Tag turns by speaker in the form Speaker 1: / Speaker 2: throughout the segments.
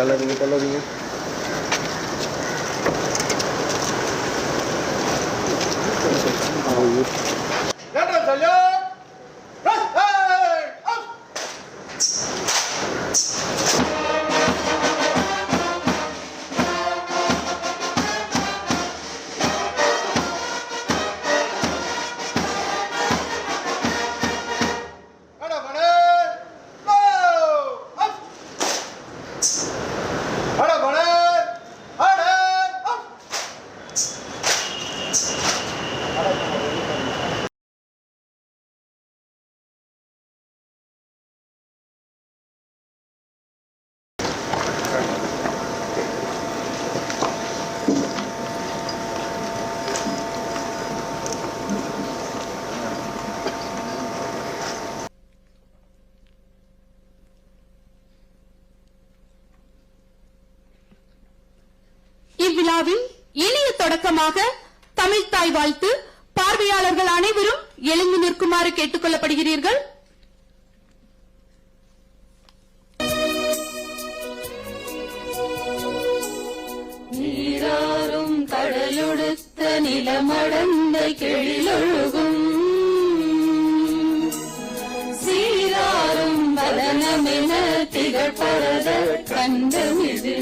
Speaker 1: Colour
Speaker 2: ये இனிய தமிழ் தாய் வாழ்த்து பார்வையாளர்கள் அனைவரும் எழுந்து நிற்குமாறு கேட்டுக் கொள்ளப்படுகிறீர்கள் நீராறும் கடலொடுத்த நிலமடந்த கெழிலொழுகும் சீராறும் பதனமென திகழ்பரத கண்டமிது.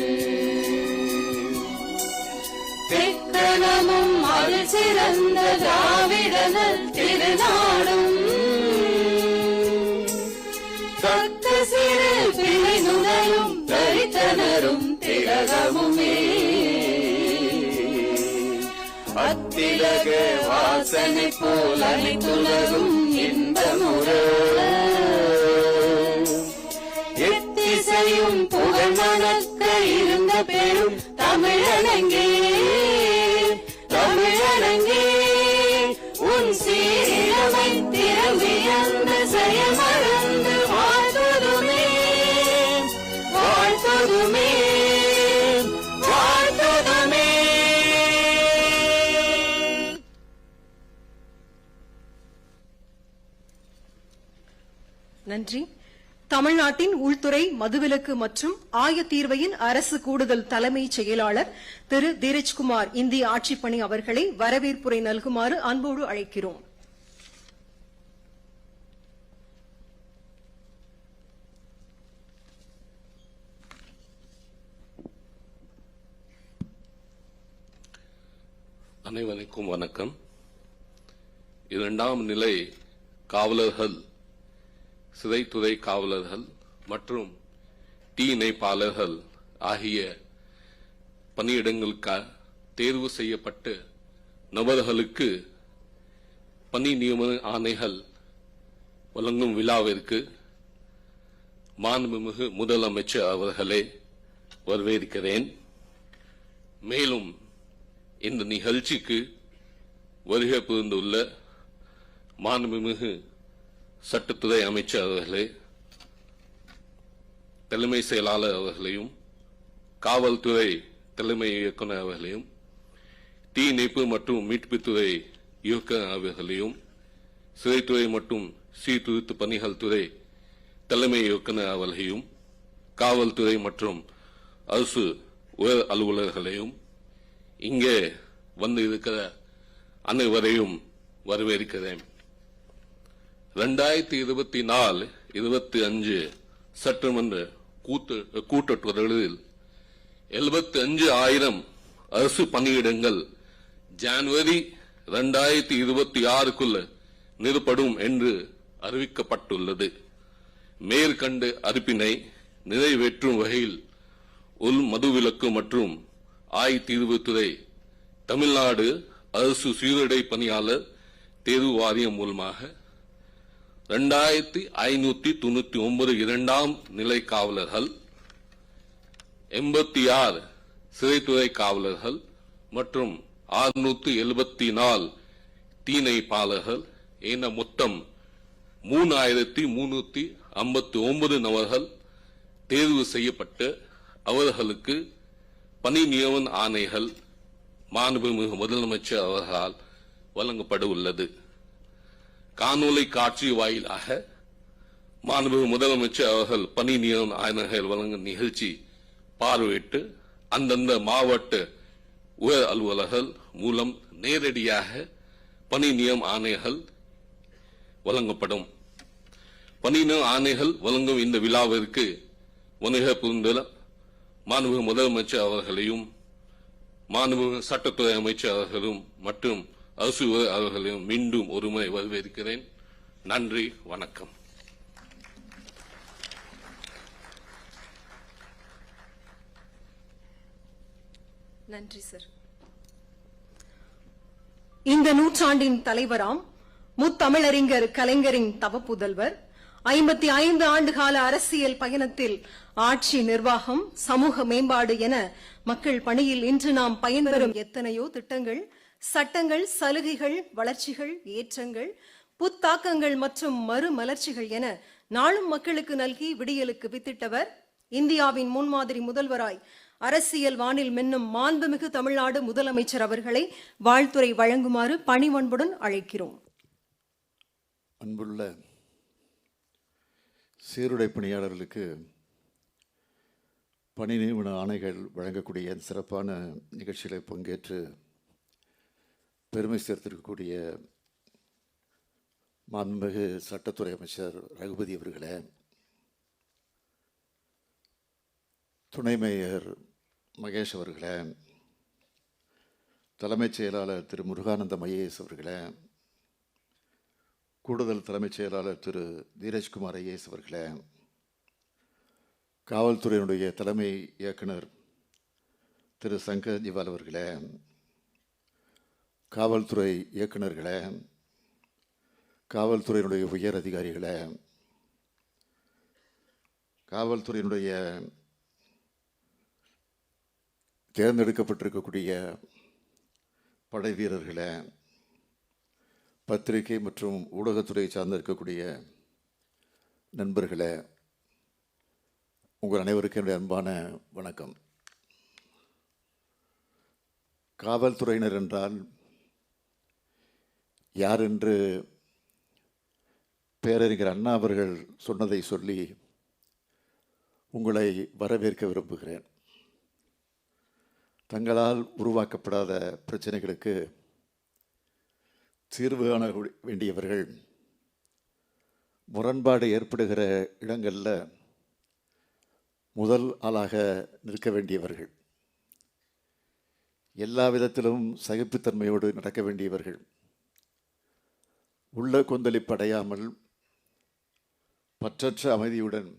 Speaker 2: தெக்கணமும் அது சிறந்த திராவிடனல் திருநாடும். தக்க சிறு பிழை நுழையும் தரித்தனரும் திலகமுமே. அத்திலக வாசனை போல் அனைத்துலகும் இன்பமுற. எத்திசையும் புகழ் மணக்க இருந்த பெரும் தமிழனங்கே
Speaker 3: நன்றி. தமிழ்நாட்டின் உள்துறை மதுவிலக்கு மற்றும் ஆயத்தீர்வையின் அரசு கூடுதல் தலைமைச் செயலாளர் திரு தீரஜ்குமார் இந்திய ஆட்சிப்பணி அவர்களை வரவேற்புரை நல்குமாறு அன்போடு அழைக்கிறோம்.
Speaker 4: அனைவருக்கும் வணக்கம். இரண்டாம் நிலை காவலர்கள் சிறைத்துறை காவலர்கள் மற்றும் தீ இணைப்பாளர்கள் ஆகிய பணியிடங்களுக்காக தேர்வு செய்யப்பட்டு நபர்களுக்கு பணி நியமன ஆணைகள் வழங்கும் விழாவிற்கு மாண்புமிகு முதலமைச்சர் அவர்களே வரவேற்கிறேன். மேலும் இந்த நிகழ்ச்சிக்கு வருகை புரிந்துள்ள மாண்புமிகு சட்டத்துறை அமைச்சர் அவர்களே தலைமை செயலாளர் அவர்களையும் காவல்துறை தலைமை இயக்குனர் அவர்களையும் தீயணைப்பு மற்றும் மீட்புத்துறை இயக்குனர் அவர்களையும் சிறைத்துறை மற்றும் சீர்திருத்த பணிகள் துறை தலைமை இயக்குனர் அவர்களையும் காவல்துறை மற்றும் அரசு உயர் அலுவலர்களையும் இங்கே வந்து இருக்கிற அனைவரையும் வரவேற்கிறேன். ரெண்டாயிரத்தி இருபத்தி நாலு இருபத்தி அஞ்சு சட்டமன்ற கூட்டு கூட்டத்தொடரில் எழுபத்தி அஞ்சு ஆயிரம் அரசு பணியிடங்கள் ஜனவரி ரெண்டாயிரத்தி இருபத்தி ஆறுக்குள்ள நிறுப்படும் என்று அறிவிக்கப்பட்டுள்ளது. மேற்கண்ட அறிப்பினை நிறைவேற்றும் வகையில் உள் மதுவிலக்கு மற்றும் ஆய் ஆய்தீர்வுத்துறை தமிழ்நாடு அரசு சீருடை பணியாளர் தேர்வு வாரியம் மூலமாக ரெண்டாயிரத்தி ஐநூத்தி தொண்ணூத்தி ஒன்பது இரண்டாம் நிலை காவலர்கள் எண்பத்தி ஆறு சிறைத்துறை காவலர்கள் மற்றும் ஆறுநூத்தி எழுபத்தி நாலு தீணைப்பாளர்கள் என மொத்தம் மூணாயிரத்தி முன்னூத்தி ஐம்பத்தி ஒன்பது நபர்கள் தேர்வு செய்யப்பட்டு அவர்களுக்கு பணி நியமன ஆணைகள் மாண்புமிகு முதலமைச்சர் அவர்களால் வழங்கப்பட உள்ளது காணொலி காட்சி வாயிலாக மாண்புமிகு முதலமைச்சர் அவர்கள் பணி நியமன ஆணைகள் வழங்கும் நிகழ்ச்சி பார்வையிட்டு அந்தந்த மாவட்ட உயர் அலுவலர்கள் மூலம் நேரடியாக பணி நியம் ஆணைகள் வழங்கப்படும். பணி நியம் ஆணைகள் வழங்கும் இந்த விழாவிற்கு வணிக புரிந்துள்ள மாண்புமிகு முதலமைச்சர் அவர்களையும் மாண்புமிகு சட்டத்துறை அமைச்சர் அவர்களும் மற்றும் அரசு அவர்களையும் மீண்டும் ஒருமுறை வரவேற்கிறேன். நன்றி வணக்கம்.
Speaker 3: நன்றி சார். இந்த நூற்றாண்டின் தலைவராம் முத்தமிழறிஞர் கலைஞரின் தவப்புதல்வர் ஐம்பத்தி ஐந்து ஆண்டுகால அரசியல் பயணத்தில் ஆட்சி நிர்வாகம் சமூக மேம்பாடு என மக்கள் பணியில் இன்று நாம் பயன்பெறும் எத்தனையோ திட்டங்கள் சட்டங்கள் சலுகைகள் வளர்ச்சிகள் ஏற்றங்கள் புத்தாக்கங்கள் மற்றும் மறுமலர்ச்சிகள் என நாளும் மக்களுக்கு நல்கி விடியலுக்கு வித்திட்டவர் இந்தியாவின் முன்மாதிரி முதல்வராய் அரசியல் வானில் மின்னும் மாண்புமிகு தமிழ்நாடு முதலமைச்சர் அவர்களை வாழ்த்துறை வழங்குமாறு பணிவன்புடன் அழைக்கிறோம்.
Speaker 5: அன்புள்ள சீருடை பணியாளர்களுக்கு பணி நியமன ஆணைகள் வழங்கக்கூடிய சிறப்பான நிகழ்ச்சிகளை பங்கேற்று பெருமை சேர்த்திருக்கக்கூடிய மாண்புமிகு சட்டத்துறை அமைச்சர் ரகுபதி அவர்களே துணை மேயர் மகேஷ் அவர்களே தலைமைச் செயலாளர் திரு முருகானந்த ஐஏஎஸ் அவர்களே கூடுதல் தலைமைச் செயலாளர் திரு தீரஜ்குமார் ஐஏஎஸ் அவர்களே காவல்துறையினுடைய தலைமை இயக்குனர் திரு சங்கர் ஜிவால் அவர்களே காவல்துறை இயக்குநர்களே காவல்துறையினுடைய உயர் அதிகாரிகளே காவல்துறையினுடைய தேர்ந்தெடுக்கப்பட்டிருக்கக்கூடிய படை வீரர்களே பத்திரிகை மற்றும் ஊடகத்துறையை சார்ந்திருக்கக்கூடிய நண்பர்களே உங்கள் அனைவருக்கும் என்னுடைய அன்பான வணக்கம். காவல்துறையினர் என்றால் யார் என்று பேரறிஞர் அண்ணா அவர்கள் சொன்னதை சொல்லி உங்களை வரவேற்க விரும்புகிறேன். தங்களால் உருவாக்கப்படாத பிரச்சனைகளுக்கு தீர்வு காண வேண்டியவர்கள் முரண்பாடு ஏற்படுகிற இடங்களில் முதல் ஆளாக நிற்க வேண்டியவர்கள். எல்லா விதத்திலும் சகிப்புத்தன்மையோடு நடக்க வேண்டியவர்கள். உள்ள கொந்தளிப்படையாமல் பற்றற்ற அமைதியுடன்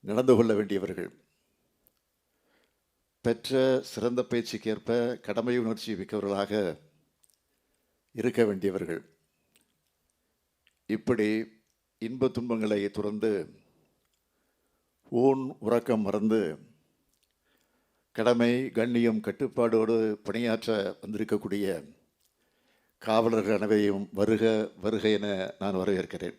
Speaker 5: நடந்து கொள்ள வேண்டியவர்கள். பெற்ற சிறந்த பயிற்சிக்கேற்ப கடமை உணர்ச்சி மிக்கவர்களாக இருக்க வேண்டியவர்கள். இப்படி இன்ப துன்பங்களை துறந்து ஊன் உறக்கம் மறந்து கடமை கண்ணியம் கட்டுப்பாடோடு பணியாற்ற வந்திருக்கக்கூடிய காவலர்கள் அனைவரையும் வருக வருக என நான் வரவேற்கிறேன்.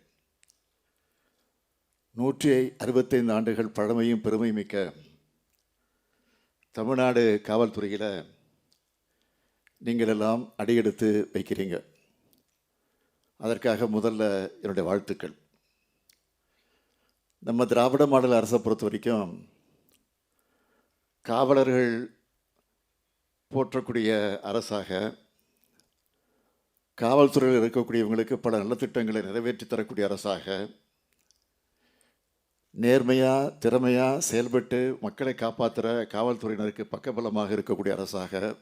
Speaker 5: நூற்றி அறுபத்தைந்து ஆண்டுகள் பழமையும் பெருமையும் மிக்க தமிழ்நாடு காவல்துறையில் நீங்கள் எல்லாம் அடியெடுத்து வைக்கிறீங்க. அதற்காக முதல்ல என்னுடைய வாழ்த்துக்கள். நம்ம திராவிட மாடல் அரசை பொறுத்த வரைக்கும் காவலர்கள் போற்றக்கூடிய அரசாக காவல்துறையில் இருக்கக்கூடியவங்களுக்கு பல நலத்திட்டங்களை நிறைவேற்றி தரக்கூடிய அரசாக நேர்மையாக திறமையாக செயல்பட்டு மக்களை காப்பாற்றுற காவல்துறையினருக்கு பக்கபலமாக இருக்கக்கூடிய அரசாக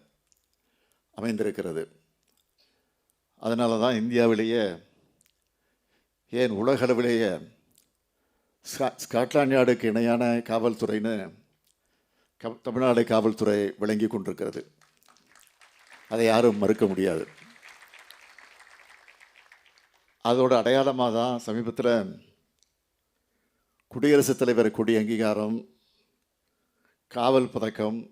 Speaker 5: அமைந்திருக்கிறது. அதனால தான் இந்தியாவிலேயே ஏன் உலகளவிலேயே ஸ்கா- ஸ்காட்லாண்ட் யார்டுக்கு இணையான காவல்துறைன்னு க- தமிழ்நாடு காவல்துறை விளங்கி கொண்டிருக்கிறது. அதை யாரும் மறுக்க முடியாது. அதோட அடையாளமாக தான் சமீபத்தில் குடியரசுத் தலைவர் கொடி அங்கீகாரம் காவல் பதக்கம்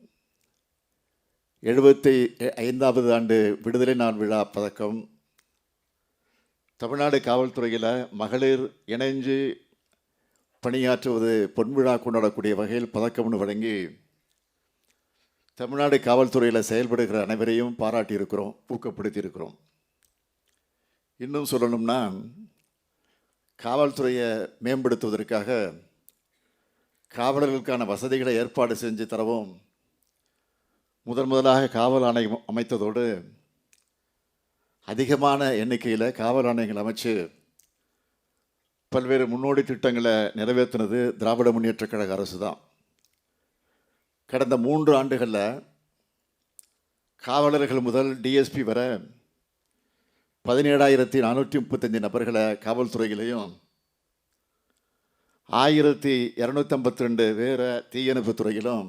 Speaker 5: எழுபத்தி ஐந்தாவது ஆண்டு விடுதலை நாள் விழா பதக்கம் தமிழ்நாடு காவல்துறையில் மகளிர் இணைஞ்சு பணியாற்றுவது பொன்விழா கொண்டாடக்கூடிய வகையில் பதக்கம்னு வழங்கி தமிழ்நாடு காவல்துறையில் செயல்படுகிற அனைவரையும் பாராட்டியிருக்கிறோம் ஊக்கப்படுத்தியிருக்கிறோம். இன்னும் சொல்லணும்னா காவல்துறையை மேம்படுத்துவதற்காக காவலர்களுக்கான வசதிகளை ஏற்பாடு செஞ்சு தரவும் முதன் முதலாக காவல் ஆணையம் அமைத்ததோடு அதிகமான எண்ணிக்கையில் காவல் ஆணையங்கள் அமைச்சு பல்வேறு முன்னோடி திட்டங்களை நிறைவேற்றினது திராவிட முன்னேற்ற கழக அரசு தான். கடந்த மூன்று ஆண்டுகளில் காவலர்கள் முதல் டிஎஸ்பி வரை பதினேழாயிரத்தி நானூற்றி முப்பத்தஞ்சு நபர்களை காவல்துறையிலையும் ஆயிரத்தி இரநூத்தி ஐம்பத்தி ரெண்டு பேரை தீயணைப்பு துறையிலும்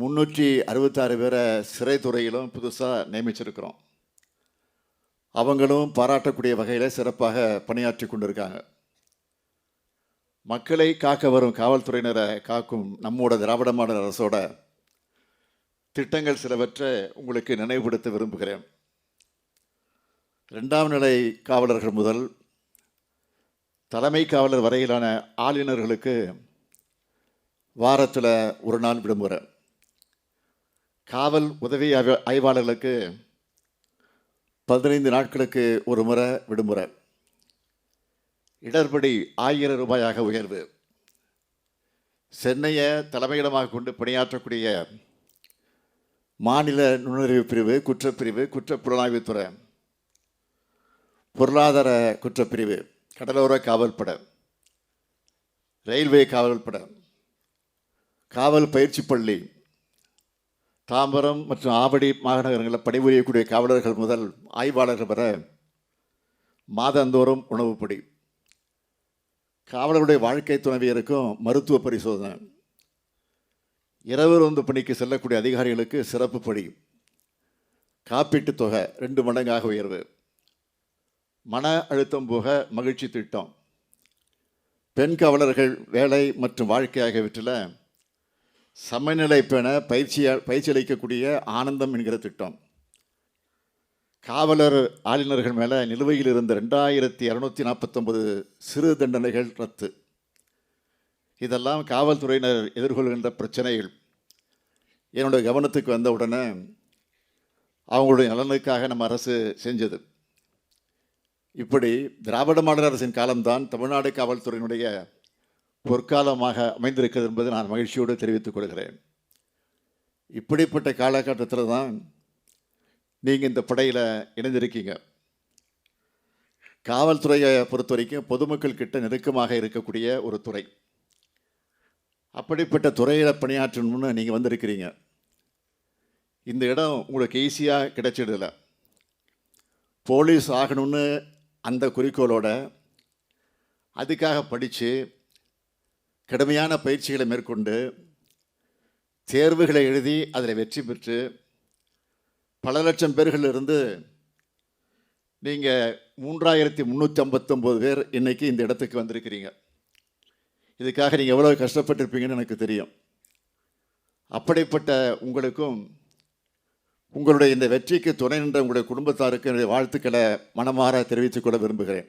Speaker 5: முந்நூற்றி அறுபத்தாறு பேரை சிறைத்துறையிலும் புதுசாக நியமிச்சிருக்கிறோம். அவங்களும் பாராட்டக்கூடிய வகையில் சிறப்பாக பணியாற்றி கொண்டிருக்காங்க. மக்களை காக்க வரும் காவல்துறையினரை காக்கும் நம்மோட திராவிட மாடல் அரசோட திட்டங்கள் சிலவற்றை உங்களுக்கு நினைவுபடுத்த விரும்புகிறேன். ரெண்டாம் நிலை காவலர்கள் முதல் தலைமை காவலர் வரையிலான ஆளுநர்களுக்கு வாரத்தில் ஒரு நாள் விடுமுறை. காவல் உதவி ஆய்வாளர்களுக்கு பதினைந்து நாட்களுக்கு ஒரு முறை விடுமுறை. இடர்படி ஆயிரம் ரூபாயாக உயர்வு. சென்னையை தலைமையிடமாக கொண்டு பணியாற்றக்கூடிய மாநில நுண்ணறிவு பிரிவு குற்றப்பிரிவு குற்றப்புலனாய்வுத்துறை பொருளாதார குற்றப்பிரிவு கடலோர காவல்படை ரயில்வே காவல்படை காவல் பயிற்சி பள்ளி தாம்பரம் மற்றும் ஆவடி மாநகரங்களில் பணிபுரியக்கூடிய காவலர்கள் முதல் ஆய்வாளர்கள் வர மாதந்தோறும் உணவுப்படி. காவலருடைய வாழ்க்கை துணைவியருக்கும் மருத்துவ பரிசோதனை. இரவு ரோந்து பணிக்கு செல்லக்கூடிய அதிகாரிகளுக்கு சிறப்பு படி. காப்பீட்டுத் தொகை ரெண்டு மடங்காக உயர்வு. மன அழுத்தம் போக மகிழ்ச்சி திட்டம். பெண் காவலர்கள் வேலை மற்றும் வாழ்க்கை ஆகியவற்றில் சமநிலை பெண பயிற்சி பயிற்சி அளிக்கக்கூடிய ஆனந்தம் என்கிற திட்டம். காவலர் ஆளுநர்கள் மேலே நிலுவையில் இருந்த ரெண்டாயிரத்தி இரநூத்தி நாற்பத்தொம்பது சிறு தண்டனைகள் ரத்து. இதெல்லாம் காவல்துறையினர் எதிர்கொள்கின்ற பிரச்சனைகள். என்னுடைய கவனத்துக்கு வந்த உடனே அவங்களுடைய நலனுக்காக நம்ம அரசு செஞ்சது. இப்படி திராவிட மாடல் அரசின் காலம்தான் தமிழ்நாடு காவல்துறையினுடைய பொற்காலமாக அமைந்திருக்கிறது என்பதை நான் மகிழ்ச்சியோடு தெரிவித்துக் கொள்கிறேன். இப்படிப்பட்ட காலகட்டத்தில் தான் நீங்கள் இந்த படையில் இணைந்திருக்கீங்க. காவல்துறையை பொறுத்த வரைக்கும் பொதுமக்கள் கிட்ட நெருக்கமாக இருக்கக்கூடிய ஒரு துறை. அப்படிப்பட்ட துறையில் பணியாற்றணும்னு நீங்கள் வந்திருக்கிறீங்க. இந்த இடம் உங்களுக்கு ஈஸியாக கிடைச்சிடல போலீஸ் ஆகணும்னு அந்த குறிக்கோளோட அதுக்காக படித்து கடுமையான பயிற்சிகளை மேற்கொண்டு தேர்வுகளை எழுதி அதில் வெற்றி பெற்று பல லட்சம் பேர்களிலிருந்து நீங்கள் மூன்றாயிரத்தி முந்நூற்றி ஐம்பத்தொம்போது பேர் இன்றைக்கி இந்த இடத்துக்கு வந்திருக்கிறீங்க. இதுக்காக நீங்கள் எவ்வளோ கஷ்டப்பட்டிருப்பீங்கன்னு எனக்கு தெரியும். அப்படிப்பட்ட உங்களுக்கும் உங்களுடைய இந்த வெற்றிக்கு துணை நின்ற உங்களுடைய குடும்பத்தாருக்கு என்னுடைய வாழ்த்துக்களை மனமாற தெரிவித்துக் கொள்ள விரும்புகிறேன்.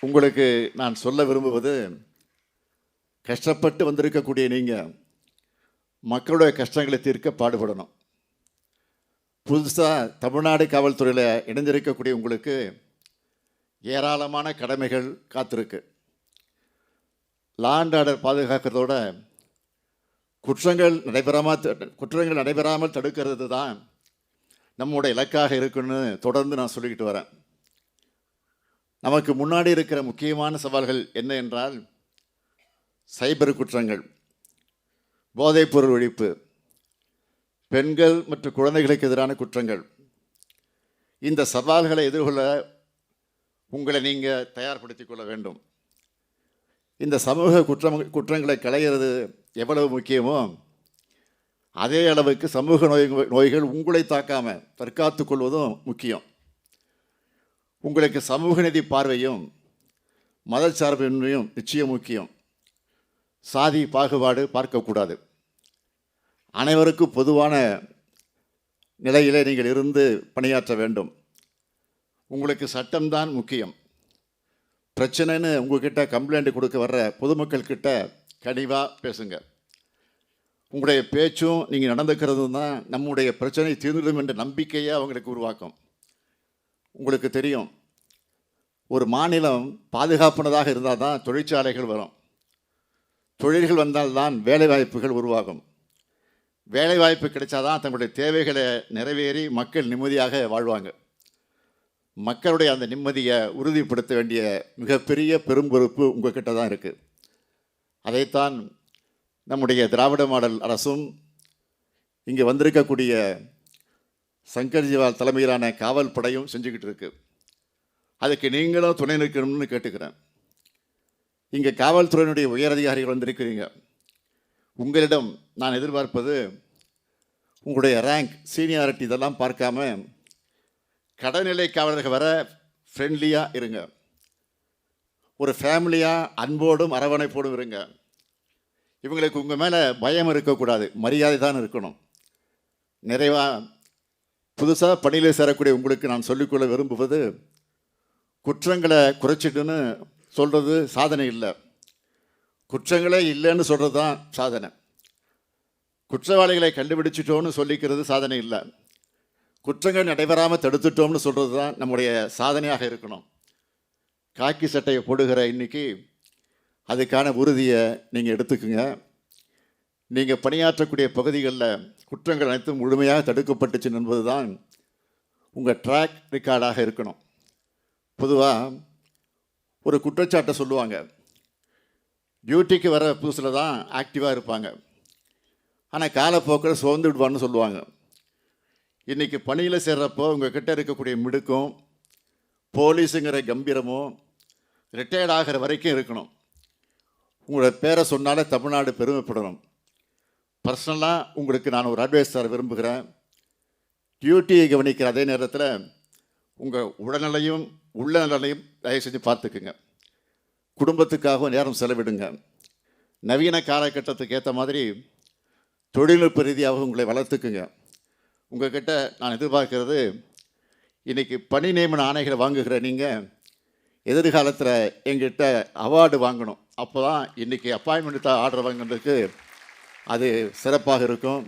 Speaker 5: உங்களுக்கு நான் சொல்ல விரும்புவது கஷ்டப்பட்டு வந்திருக்கக்கூடிய நீங்கள் மக்களுடைய கஷ்டங்களை தீர்க்க பாடுபடணும். புதுசாக தமிழ்நாடு காவல்துறையில் இணைந்திருக்கக்கூடிய உங்களுக்கு ஏராளமான கடமைகள் காத்திருக்கு. லாண்ட் ஆர்டர் பாதுகாக்கிறதோட குற்றங்கள் நடைபெறாமல் த- குற்றங்கள் நடைபெறாமல் தடுக்கிறது தான் நம்முடைய இலக்காக இருக்குன்னு தொடர்ந்து நான் சொல்லிக்கிட்டு வரேன். நமக்கு முன்னாடி இருக்கிற முக்கியமான சவால்கள் என்ன என்றால் சைபர் குற்றங்கள் போதைப்பொருள் ஒழிப்பு பெண்கள் மற்றும் குழந்தைகளுக்கு எதிரான குற்றங்கள். இந்த சவால்களை எதிர்கொள்ள உங்களை நீங்கள் தயார்படுத்தி கொள்ள வேண்டும். இந்த சமூக குற்றம் குற்றங்களை களைகிறது எவ்வளவு முக்கியமோ அதே அளவுக்கு சமூக நோய் நோய்கள் உங்களை தாக்காமல் தற்காத்து கொள்வதும் முக்கியம். உங்களுக்கு சமூக நீதி பார்வையும் மதச்சார்பின்மையும் நிச்சயம் முக்கியம். சாதி பாகுபாடு பார்க்கக்கூடாது. அனைவருக்கும் பொதுவான நிலையிலே நீங்கள் இருந்து பணியாற்ற வேண்டும். உங்களுக்கு சட்டம்தான் முக்கியம். பிரச்சனைன்னு உங்கள்கிட்ட கம்ப்ளைண்ட் கொடுக்க வர்ற பொதுமக்கள் கிட்ட கனிவாக பேசுங்க. உங்களுடைய பேச்சும் நீங்கள் நடந்துக்கிறதும் தான் நம்முடைய பிரச்சனை தீர்ந்துடும் என்ற நம்பிக்கையை அவங்களுக்கு உருவாக்கும். உங்களுக்கு தெரியும் ஒரு மாநிலம் பாதுகாப்பானதாக இருந்தால் தான் தொழிற்சாலைகள் வரும். தொழில்கள் வந்தால்தான் வேலைவாய்ப்புகள் உருவாகும். வேலைவாய்ப்பு கிடைச்சாதான் தங்களுடைய தேவைகளை நிறைவேறி மக்கள் நிம்மதியாக வாழ்வாங்க. மக்களுடைய அந்த நிம்மதியை உறுதிப்படுத்த வேண்டிய மிகப்பெரிய பெரும் பொறுப்பு உங்ககிட்ட தான் இருக்குது அதைத்தான் நம்முடைய திராவிட மாடல் அரசும் இங்கே வந்திருக்கக்கூடிய சங்கர்ஜிவால் தலைமையிலான காவல் படையும் செஞ்சுக்கிட்டு இருக்குது அதுக்கு நீங்களும் துணை நிற்கணும்னு கேட்டுக்கிறேன். இங்கே காவல்துறையினுடைய உயரதிகாரிகள் வந்திருக்கிறீங்க. உங்களிடம் நான் எதிர்பார்ப்பது உங்களுடைய ரேங்க் சீனியாரிட்டி இதெல்லாம் பார்க்காம கடைநிலை காவலர்கள் வர ஃப்ரெண்ட்லியாக இருங்க. ஒரு ஃபேமிலியாக அன்போடும் அரவணைப்போடும் இருங்க. இவங்களுக்கு உங்கள் மேலே பயம் இருக்கக்கூடாது. மரியாதை தான் இருக்கணும். நிறைவாக புதுசாக பணியில் சேரக்கூடிய உங்களுக்கு நான் சொல்லிக்கொள்ள விரும்புவது குற்றங்களை குறைச்சிட்டுன்னு சொல்கிறது சாதனை இல்லை. குற்றங்களே இல்லைன்னு சொல்கிறது தான் சாதனை. குற்றவாளிகளை கண்டுபிடிச்சிட்டோன்னு சொல்லிக்கிறது சாதனை இல்லை. குற்றங்கள் நடைபெறாமல் தடுத்துட்டோம்னு சொல்கிறது தான் நம்முடைய சாதனையாக இருக்கணும். காக்கி சட்டையை போடுகிற இன்னைக்கு அதுக்கான உறுதியை நீங்கள் எடுத்துக்குங்க. நீங்கள் பணியாற்றக்கூடிய பகுதிகளில் குற்றங்கள் அனைத்தும் முழுமையாக தடுக்கப்பட்டுச்சு என்பது தான் உங்கள் ட்ராக் ரெக்கார்டாக இருக்கணும். பொதுவாக ஒரு குற்றச்சாட்டை சொல்லுவாங்க. டியூட்டிக்கு வர புதுசில் தான் ஆக்டிவாக இருப்பாங்க. ஆனால் காலப்போக்கில் சோர்ந்து விடுவான்னு சொல்லுவாங்க. இன்றைக்கி பணியில் சேர்றப்போ உங்கள்கிட்ட இருக்கக்கூடிய மிடுக்கும் போலீஸுங்கிற கம்பீரமும் ரிட்டையர்ட் ஆகிற வரைக்கும் இருக்கணும். உங்களோட பேரை சொன்னாலே தமிழ்நாடு பெருமைப்படணும். பர்சனலாக உங்களுக்கு நான் ஒரு அட்வைஸ் தர விரும்புகிறேன். டியூட்டியை கவனிக்கிற அதே நேரத்தில் உங்கள் உடல்நிலையும் உள்ள நலனையும் தயவு செஞ்சு பார்த்துக்குங்க. குடும்பத்துக்காகவும் நேரம் செலவிடுங்க. நவீன காலகட்டத்துக்கு ஏற்ற மாதிரி தொழில்நுட்ப ரீதியாக உங்களை வளர்த்துக்குங்க. உங்ககிட்ட நான் எதிர்பார்க்கிறது இன்றைக்கி பணி நியமன ஆணைகளை வாங்குகிற நீங்கள் எதிர்காலத்தில் எங்கிட்ட அவார்டு வாங்கணும். அப்போ தான் இன்றைக்கி அப்பாயின்மெண்ட் ஆர்டர் வாங்குறதுக்கு அது சிறப்பாக இருக்கும்.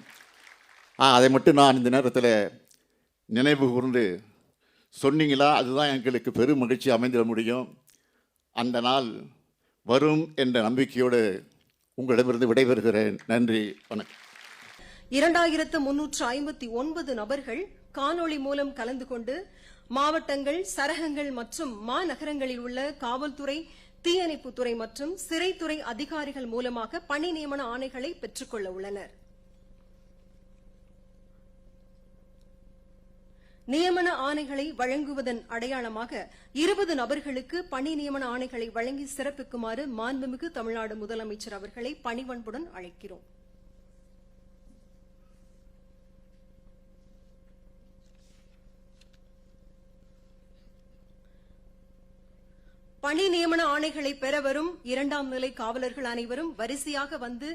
Speaker 5: அதை மட்டும் நான் இந்த நேரத்தில் நினைவு கூர்ந்து சொன்னீங்களா? அதுதான் எங்களுக்கு பெரும் மகிழ்ச்சி அமைந்திட முடியும். அந்த நாள் வரும் என்ற நம்பிக்கையோடு உங்களிடமிருந்து விடைபெறுகிறேன். நன்றி வணக்கம்.
Speaker 3: இரண்டாயிரத்து முன்னூற்று ஐம்பத்தி ஒன்பது நபர்கள் காணொளி மூலம் கலந்து கொண்டு மாவட்டங்கள் சரகங்கள் மற்றும் மாநகரங்களில் உள்ள காவல்துறை தீயணைப்புத்துறை மற்றும் சிறைத்துறை அதிகாரிகள் மூலமாக பணி நியமன ஆணைகளை பெற்றுக்கொள்ள உள்ளனர். நியமன ஆணைகளை வழங்குவதன் அடையாளமாக இருபது நபர்களுக்கு பணி நியமன ஆணைகளை வழங்கி சிறப்பிக்குமாறு மாண்புமிகு தமிழ்நாடு முதலமைச்சர் அவர்களை பணிவன்புடன் அழைக்கிறோம். பணி நியமன ஆணைகளை பெற வரும் இரண்டாம் நிலை காவலர்கள் அனைவரும் வரிசையாக வந்து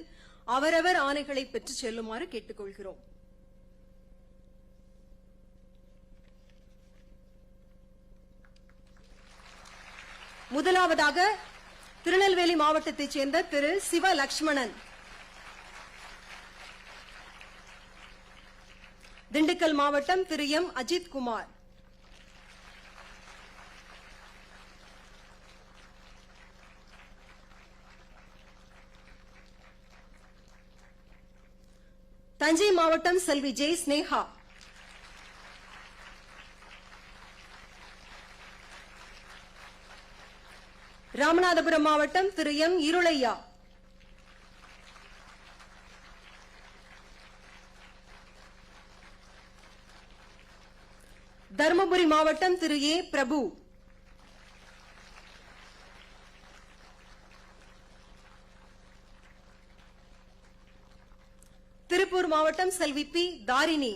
Speaker 3: அவரவர் ஆணைகளை பெற்றுச் செல்லுமாறு கேட்டுக்கொள்கிறோம். முதலாவதாக திருநெல்வேலி மாவட்டத்தைச் சேர்ந்த திரு சிவ லக்ஷ்மணன் திண்டுக்கல் மாவட்டம் திரு எம். அஜித் குமார் தஞ்சை மாவட்டம் செல்வி ஜெய் ஸ்னேகா. ராமநாதபுரம் மாவட்டம் திரு எம் இருளையா. தருமபுரி மாவட்டம் திரு ஏ பிரபு. திருப்பூர் மாவட்டம் செல்வி பி தாரிணி.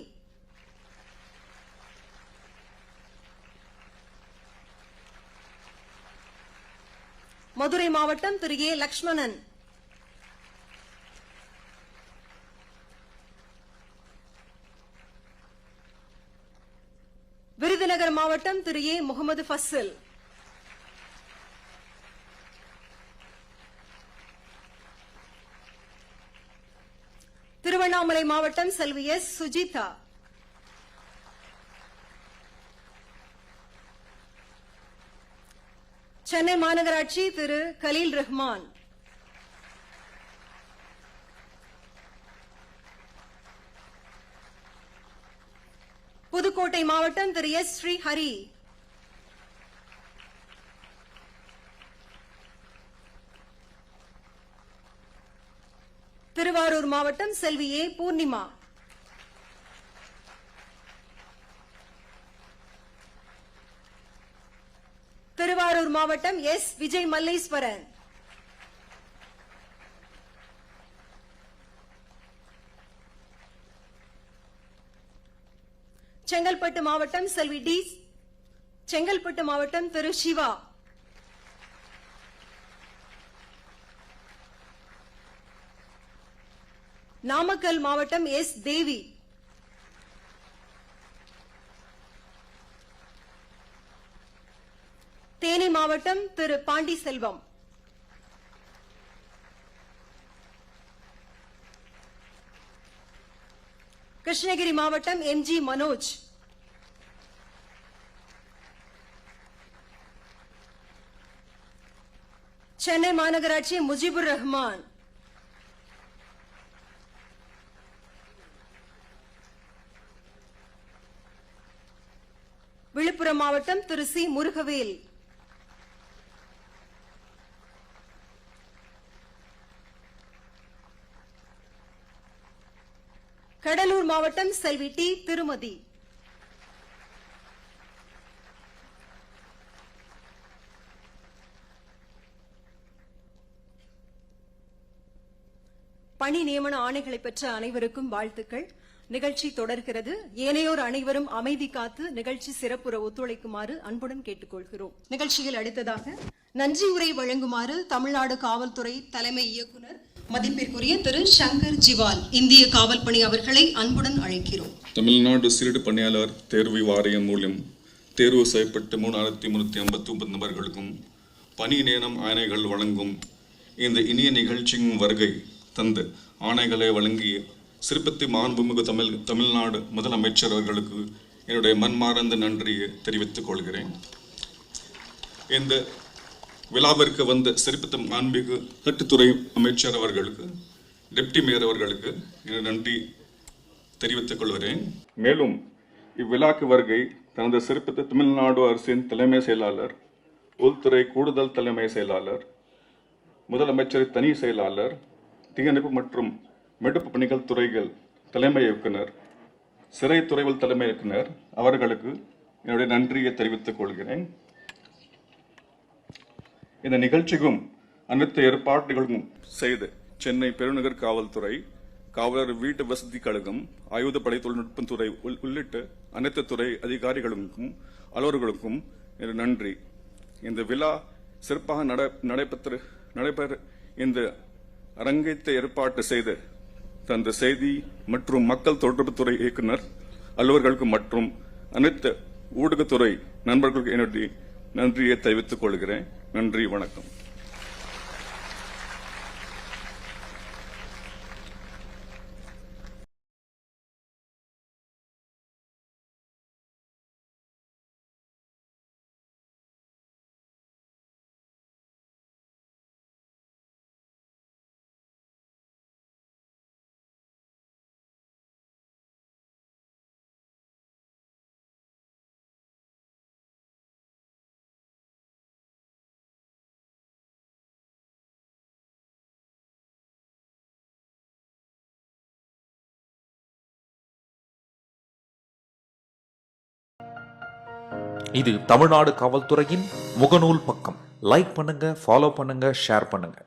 Speaker 3: மதுரை மாவட்டம் திரு ஏ லக்ஷ்மணன். விருதுநகர் மாவட்டம் திரு ஏ முகமது ஃபசில். திருவண்ணாமலை மாவட்டம் செல்வி எஸ். சுஜிதா. சென்னை மாநகராட்சி திரு. கலீல் ரஹ்மான். புதுக்கோட்டை மாவட்டம் திரு. எஸ். ஸ்ரீ ஹரி திருவாரூர் மாவட்டம் செல்வி ஏ. பூர்ணிமா. திருவாரூர் மாவட்டம் எஸ். விஜய் மல்லேஸ்வரன். செங்கல்பட்டு மாவட்டம் செல்வி டி. செங்கல்பட்டு மாவட்டம் திரு சிவா. நாமக்கல் மாவட்டம் எஸ். தேவி. தேனி மாவட்டம் திரு பாண்டி செல்வம் கிருஷ்ணகிரி மாவட்டம் எம் ஜி மனோஜ். சென்னை மாநகராட்சி முஜிபுர் ரஹ்மான். விழுப்புரம் மாவட்டம் திரு சி முருகவேல் கடலூர் மாவட்டம் செல்வி டி திருமதி. பணி நியமன ஆணைகளை பெற்ற அனைவருக்கும் வாழ்த்துக்கள். நிகழ்ச்சி தொடர்கிறது. ஏனையோர் அனைவரும் அமைதி காத்து நிகழ்ச்சி சிறப்புற ஒத்துழைக்குமாறு அன்புடன் கேட்டுக்கொள்கிறோம். நிகழ்ச்சியில் அடுத்ததாக நன்றி உரை வழங்குமாறு தமிழ்நாடு காவல்துறை தலைமை இயக்குனர் மதிப்பிற்குரிய திரு சங்கர் ஜிவால் இந்திய காவல் பணி அவர்களை அன்புடன் அழைக்கிறோம்.
Speaker 6: தமிழ்நாடு சீருடு பணியாளர் தேர்வு வாரியம் மூலம் தேர்வு செய்யப்பட்ட மூணாயிரத்தி முன்னூற்றி ஐம்பத்தி ஒன்பது நபர்களுக்கும் பணி நேரம் ஆணைகள் வழங்கும் இந்த இனிய நிகழ்ச்சியின் வருகை தந்து ஆணைகளை வழங்கிய சிறுபத்தி மாண்புமிகு தமிழ் தமிழ்நாடு முதலமைச்சர் அவர்களுக்கு என்னுடைய மன்மார்ந்த நன்றியை தெரிவித்துக் கொள்கிறேன். இந்த விழாவிற்கு வந்த சிறுபத்தி மாண்புமிகு சட்டத்துறை அமைச்சர் அவர்களுக்கு டெப்டி மேயர் அவர்களுக்கு எனது நன்றி தெரிவித்துக் கொள்கிறேன். மேலும் இவ்விழாக்கு வருகை தனது சிறப்பித்த தமிழ்நாடு அரசின் தலைமை செயலாளர் உள்துறை கூடுதல் தலைமை செயலாளர் முதலமைச்சர் தனி செயலாளர் தீயணைப்பு மற்றும் மெடுப்பு பணிகள் துறைகள் தலைமை இயக்குனர் சிறை துறைகள் தலைமை இயக்குனர் அவர்களுக்கு என்னுடைய நன்றியை தெரிவித்துக் கொள்கிறேன். இந்த நிகழ்ச்சிக்கும் அனைத்து ஏற்பாடுகளும் செய்து சென்னை பெருநகர் காவல்துறை காவலர் வீட்டு வசதி கழகம் ஆயுதப்படை தொழில்நுட்பம் துறை உள்- உள்ளிட்ட அனைத்து துறை அதிகாரிகளுக்கும் அலுவலர்களுக்கும் நன்றி. இந்த விழா சிறப்பாக நடைபெற்று நடைபெற இந்த அரங்கத்தை ஏற்பாட்டு செய்து தந்த செய்தி மற்றும் மக்கள் தொடர்புத்துறை இயக்குனர் அலுவலர்களுக்கு மற்றும் அனைத்து ஊடகத்துறை நண்பர்களுக்கு என்னுடைய நன்றியை தெரிவித்துக் கொள்கிறேன். நன்றி வணக்கம்.
Speaker 7: இது தமிழ்நாடு காவல்துறையின் முகநூல் பக்கம். லைக் பண்ணுங்க ஃபாலோ பண்ணுங்க ஷேர் பண்ணுங்க.